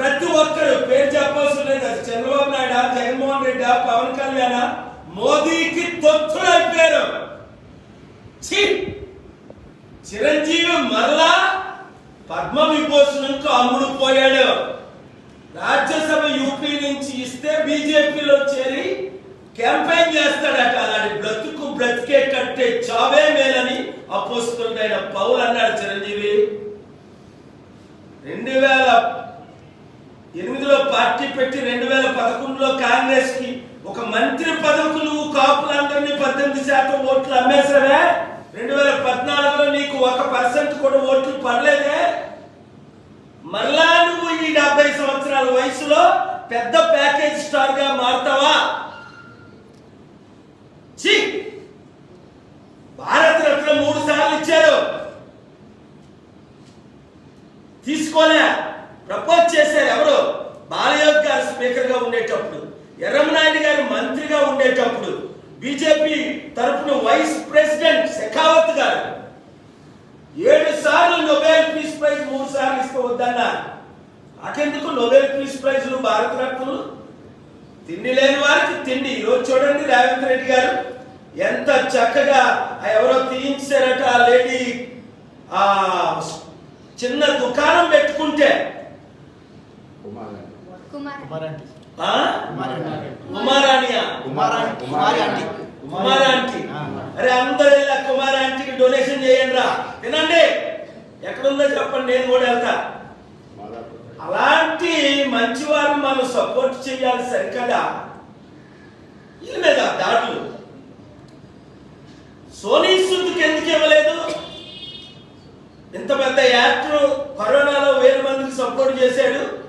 ప్రతి ఒక్కరు పేరు చెప్పాల్సిన లేదు అది చంద్రబాబు నాయుడు జగన్మోహన్ రెడ్డి పవన్ కళ్యాణ మోదీకి తొత్తులైపోయారు అయిపోయారు. చిరంజీవి మరలా పద్మ విభూషణంకు అమ్ముడు పోయాడు. రాజ్యసభ యూపీ నుంచి ఇస్తే బీజేపీలో చేరి క్యాంపెయిన్ చేస్తాడట. అలాంటి బ్రతుకు బ్రతికే కట్టే చావే మేలని అపోస్తుండైన పౌల్ అన్నాడు చిరంజీవి రెండు వేల ఎనిమిదిలో పార్టీ పెట్టి రెండు వేల పదకొండులో కాంగ్రెస్కి ఒక మంత్రి పదవికి నువ్వు కాపులందరినీ పద్దెనిమిది శాతం ఓట్లు అమ్మేసావే రెండు వేల పద్నాలుగులో నీకు ఒక పర్సెంట్ కూడా ఓట్లు పడలేదే? మరలా నువ్వు ఈ డెబ్బై సంవత్సరాల వయసులో పెద్ద ప్యాకేజ్ స్టార్గా మారుతావా? ఛీ! భారత రత్న మూడు సార్లు ఇచ్చారు. తీసుకోలే. స్పీకర్గా ఉండేటప్పుడు ఎర్రమనాయుడు గారు మంత్రిగా ఉండేటప్పుడు బీజేపీ తరపున వైస్ ప్రెసిడెంట్ శెఖావత్ గారు ఏడు సార్లు నోబెల్ పీస్ ప్రైజ్ మూడు సార్లు ఇస్తూ అటెందుకు నాకెందుకు నోబెల్ పీస్ ప్రైజ్లు భారత రత్నలు? తిండి లేని వారికి తిండి. ఈరోజు చూడండి రేవంత్ రెడ్డి గారు ఎంత చక్కగా ఎవరో తీయించారట ఆ లేడీ. ఆ చిన్న దుకాణం పెట్టుకుంటే కుమారంటి? కుమారంటి. కుమారాంటి. కుమారాంటి. అరే అందరూ ఇలా కుమారాంటికి డొనేషన్ చేయండి రా తినండి ఎక్కడుందో చెప్పండి నేను కూడా వెళ్తా. అలాంటి మంచి వారిని మనం సపోర్ట్ చేయాలి సరికదా? వీళ్ళ మీద దాడులు సోనీ సుద్దుకి ఎందుకు ఇవ్వలేదు? ఇంత పెద్ద యాక్టర్ కరోనాలో వేల మందికి సపోర్ట్ చేశాడు.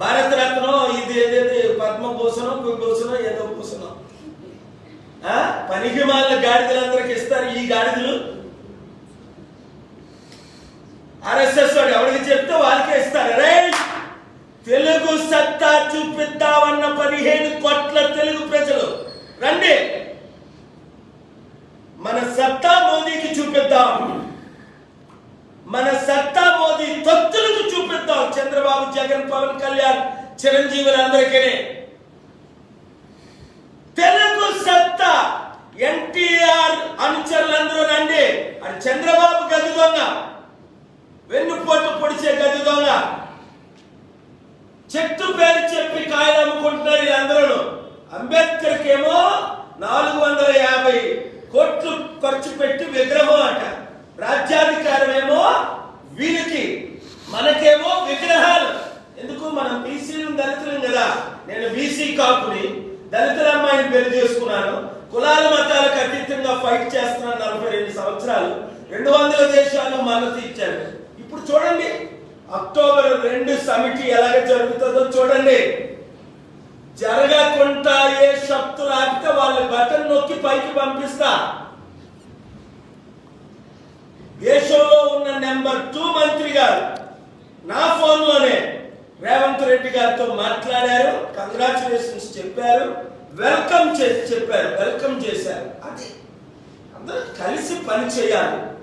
భారత రత్నం ఇది ఏదైతే పద్మభూషణం విభూషణం ఏదో భూషణం. ఆ? పనికి గాడిదలు గాడిదలందరికి ఇస్తారు ఈ గాడిదలు. ఆర్ఎస్ఎస్ వాడు ఎవరికి చెప్తే వాళ్ళకే ఇస్తారు. రే తెలుగు సత్తా చూపిద్దామన్న పదిహేను కోట్ల తెలుగు ప్రజలు. రండి. మన సత్తా మోదీకి చూపిద్దాం. మన చంద్రబాబు జగన్ పవన్ కళ్యాణ్ చిరంజీవులందరికీ. తెలుగు సత్తా ఎన్టీఆర్ అనుచరులందరూ రండి. అది చంద్రబాబు గది దొంగ. వెన్నుపోటు పొడిచే గది దొంగ. చెట్టు పేరు చెప్పి కాయలు అమ్ముకుంటున్నారు వీళ్ళందరూ. అంబేద్కర్ ఏమో నాలుగు వందల యాభై కోట్లు ఖర్చు పెట్టి విగ్రహం అట. రాజ్యాధికారం ఏమో వీరికి మనకేమో విగ్రహాలు ఎందుకు మనం బీసీలు దళితులం కదా? నేను బీసీ కాపుని దళితుల అమ్మాయిని పెళ్ళి చేసుకున్నాను. కులాల మతాలకు అతీతంగా ఫైట్ చేస్తున్నాను నలభై రెండు సంవత్సరాలు. రెండు వందల దేశాలు మద్దతు ఇచ్చాను ఇప్పుడు చూడండి అక్టోబర్ రెండు సమిటి ఎలాగ జరుగుతుందో చూడండి. జరగకుండా ఏ శక్తులు ఆపితే వాళ్ళ బటన్ నొక్కి పైకి పంపిస్తా. దేశంలో ఉన్న నెంబర్ టూ మంత్రి గారు నా ఫోన్ రేవంత్ రెడ్డి గారితో మాట్లాడారు. కంగ్రాచులేషన్స్ చెప్పారు. వెల్కమ్ చేసి చెప్పారు. వెల్కమ్ చేశారు. అది. అందరూ కలిసి పని చేయాలి.